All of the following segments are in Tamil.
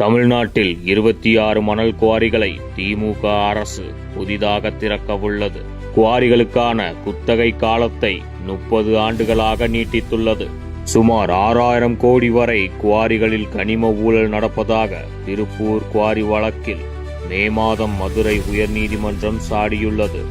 தமிழ்நாட்டில் இருபத்தி ஆறு மணல் குவாரிகளை திமுக அரசு புதிதாக திறக்கவுள்ளது குவாரிகளுக்கான குத்தகை காலத்தை முப்பது ஆண்டுகளாக நீட்டித்துள்ளது. சுமார் ஆறாயிரம் கோடி வரை குவாரிகளில் கனிம ஊழல் நடப்பதாக திருப்பூர் குவாரி வழக்கில் மே மாதம் மதுரை உயர்நீதிமன்றம் சாடியுள்ளது.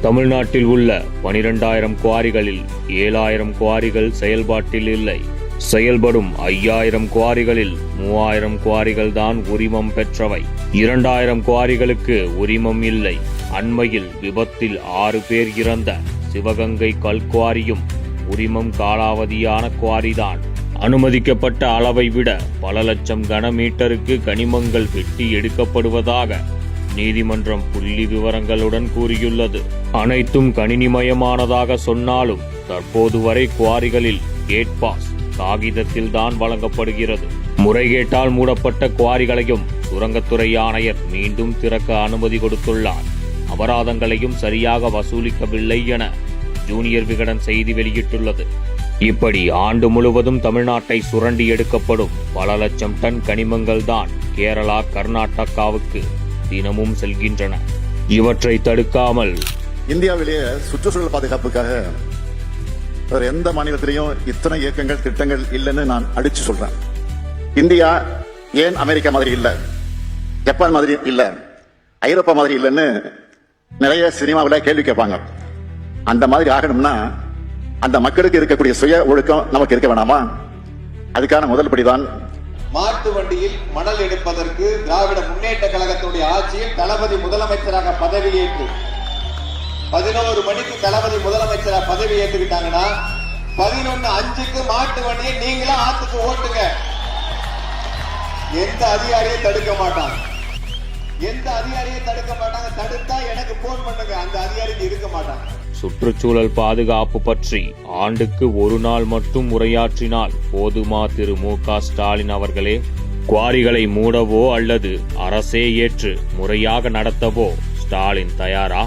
தமிழ்நாட்டில் உள்ள பனிரெண்டாயிரம் குவாரிகளில் ஏழாயிரம் குவாரிகள் செயல்பாட்டில் இல்லை. செயல்படும் ஐயாயிரம் குவாரிகளில் மூவாயிரம் குவாரிகள் தான் உரிமம் பெற்றவை. இரண்டாயிரம் குவாரிகளுக்கு உரிமம் இல்லை. அண்மையில் விபத்தில் ஆறு பேர் இறந்த சிவகங்கை கல்குவாரியும் உரிமம் காலாவதியான குவாரிதான். அனுமதிக்கப்பட்ட அளவை விட பல லட்சம் கனமீட்டருக்கு கனிமங்கள் வெட்டி எடுக்கப்படுவதாக நீதிமன்றம் புள்ளி விவரங்களுடன் கூறியுள்ளது. அனைத்தும் கணினிமயமானதாக சொன்னாலும் தற்போது வரை குவாரிகளில் கேட் பாஸ் காகிதத்தில் தான் வழங்கப்படுகிறது. முறைகேட்டால் மூடப்பட்ட குவாரிகளையும் சுரங்கத்துறை ஆணையர் மீண்டும் திறக்க அனுமதி கொடுத்துள்ளார். அபராதங்களையும் சரியாக வசூலிக்கவில்லை என ஜூனியர் விகடன் செய்தி வெளியிட்டுள்ளது. இப்படி ஆண்டு முழுவதும் தமிழ்நாட்டை சுரண்டி எடுக்கப்படும் பல லட்சம் டன் கனிமங்கள் தான் கேரளா கர்நாடகாவுக்கு தினமும் செல்கின்றன. இவற்றை தடுக்காமல் இந்தியாவிலேயே சுற்றுச்சூழல் பாதுகாப்புக்காக வேற எந்த மாநிலத்திலையும் இத்தனை இயக்கங்கள் திட்டங்கள் இல்லைன்னு நான் அடிச்சு சொல்றேன். இந்தியா ஏன் அமெரிக்கா மாதிரி இல்லை? ஜப்பான் மாதிரி இல்லை? ஐரோப்பா மாதிரி இல்லைன்னு நிறைய சினிமாவில் கேள்வி கேட்பாங்க. அந்த மாதிரி ஆகணும்னா அந்த மக்களுக்கு இருக்கக்கூடிய சுய ஒழுக்கம் நமக்கு இருக்க வேணாமா? அதுக்கான முதல் படிதான் மாட்டு வண்டியில் மணல் எடுப்பதற்கு திராவிட முன்னேற்ற கழகத்துடைய ஆட்சியில் தளபதி முதலமைச்சராக பதவியேற்று பதினோரு மணிக்கு தளபதி முதலமைச்சரா பதவி ஏற்றுக்கிட்டாங்கன்னா பதினொன்னு அஞ்சுக்கு மாட்டு வண்டியை நீங்களா ஆத்துக்கு ஓட்டுங்க. எந்த அதிகாரியும் தடுக்க மாட்டாங்க. எந்த அதிகாரியும் தடுக்க மாட்டாங்க. தடுத்தா எனக்கு போன் பண்ணுங்க. அந்த அதிகாரிக்கு இருக்க மாட்டாங்க. சுற்றுச்சூழல் பாதுகாப்பு பற்றி ஆண்டுக்கு ஒரு நாள் மட்டும் உரையாற்றினால் போதுமா திரு மு க ஸ்டாலின் அவர்களே? குவாரிகளை மூடவோ அல்லது அரசே ஏற்று முறையாக நடத்தவோ ஸ்டாலின் தயாரா?